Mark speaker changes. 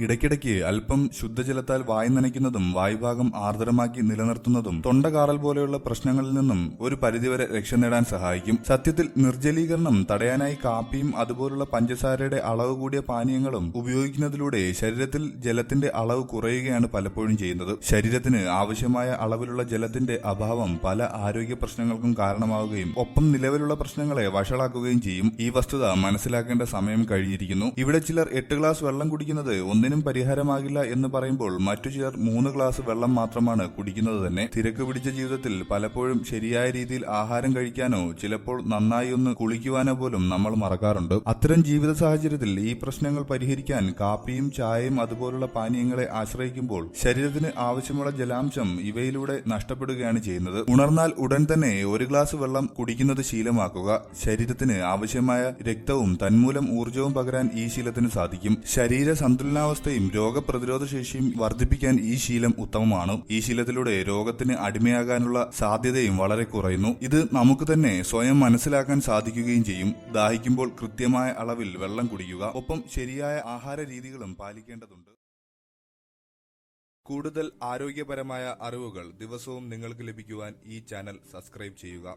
Speaker 1: ഇടയ്ക്കിടയ്ക്ക് അല്പം ശുദ്ധജലത്താൽ വായു നനയ്ക്കുന്നതും വായുഭാഗം ആർദ്രമാക്കി നിലനിർത്തുന്നതും തൊണ്ടകാറൽ പോലെയുള്ള പ്രശ്നങ്ങളിൽ നിന്നും ഒരു പരിധിവരെ രക്ഷ നേടാൻ സഹായിക്കും. സത്യത്തിൽ നിർജലീകരണം തടയാനായി കാപ്പിയും അതുപോലുള്ള പഞ്ചസാരയുടെ അളവ് കൂടിയ പാനീയങ്ങളും ഉപയോഗിക്കുന്നതിലൂടെ ശരീരത്തിൽ ജലത്തിന്റെ അളവ് കുറയുകയാണ് പലപ്പോഴും ചെയ്യുന്നത്. ശരീരത്തിന് ആവശ്യമായ അളവിലുള്ള ജലത്തിന്റെ അഭാവം പല ആരോഗ്യ പ്രശ്നങ്ങൾക്കും കാരണമാവുകയും ഒപ്പം നിലവിലുള്ള പ്രശ്നങ്ങളെ വഷളാക്കുകയും ചെയ്യും. ഈ വസ്തുത മനസ്സിലാക്കേണ്ട സമയം കഴിഞ്ഞിരിക്കുന്നു. ഇവിടെ ചിലർ എട്ട് ഗ്ലാസ് വെള്ളം കുടിക്കുന്നത് ഒന്നിനും പരിഹാരമാകില്ല എന്ന് പറയുമ്പോൾ മറ്റു ചിലർ മൂന്ന് ഗ്ലാസ് വെള്ളം മാത്രമാണ് കുടിക്കുന്നത് തന്നെ. തിരക്ക് പിടിച്ച ജീവിതത്തിൽ പലപ്പോഴും ശരിയായ രീതിയിൽ ആഹാരം കഴിക്കാനോ ചിലപ്പോൾ നന്നായി ഒന്ന് കുളിക്കുവാനോ പോലും നമ്മൾ മറക്കാറുണ്ട്. അത്തരം ജീവിത സാഹചര്യത്തിൽ ഈ പ്രശ്നങ്ങൾ പരിഹരിക്കാൻ കാപ്പിയും ചായയും അതുപോലുള്ള പാനീയങ്ങളെ ആശ്രയിക്കുമ്പോൾ ശരീരത്തിന് ആവശ്യമുള്ള ജലാംശം ഇവയിലൂടെ നഷ്ടപ്പെടുകയാണ് ചെയ്യുന്നത്. ഉണർന്നാൽ ഉടൻ തന്നെ ഒരു ഗ്ലാസ് വെള്ളം കുടിക്കുന്നത് ശീലമാക്കുക. ശരീരത്തിന് ആവശ്യമായ രക്തവും തന്മൂലം ഊർജവും പകരാൻ ഈ ശീലത്തിന് സാധിക്കും. ശരീര സന്തുലനാവസ്ഥയും രോഗപ്രതിരോധ ശേഷിയും വർദ്ധിപ്പിക്കാൻ ഈ ശീലം ഉത്തമമാണ്. ഈ ശീലത്തിലൂടെ രോഗത്തിന് അടിമയാകാനുള്ള സാധ്യതയും വളരെ കുറയുന്നു. ഇത് നമുക്ക് തന്നെ സ്വയം മനസ്സിലാക്കാൻ സാധിക്കുകയും ചെയ്യും. ദാഹിക്കുമ്പോൾ കൃത്യമായ അളവിൽ വെള്ളം കുടിക്കുക ഒപ്പം ശരിയായ ആഹാര രീതികളും പാലിക്കേണ്ടതുണ്ട്. കൂടുതൽ ആരോഗ്യപരമായ അറിവുകൾ ദിവസവും നിങ്ങൾക്ക് ലഭിക്കുവാൻ ഈ ചാനൽ സബ്സ്ക്രൈബ് ചെയ്യുക.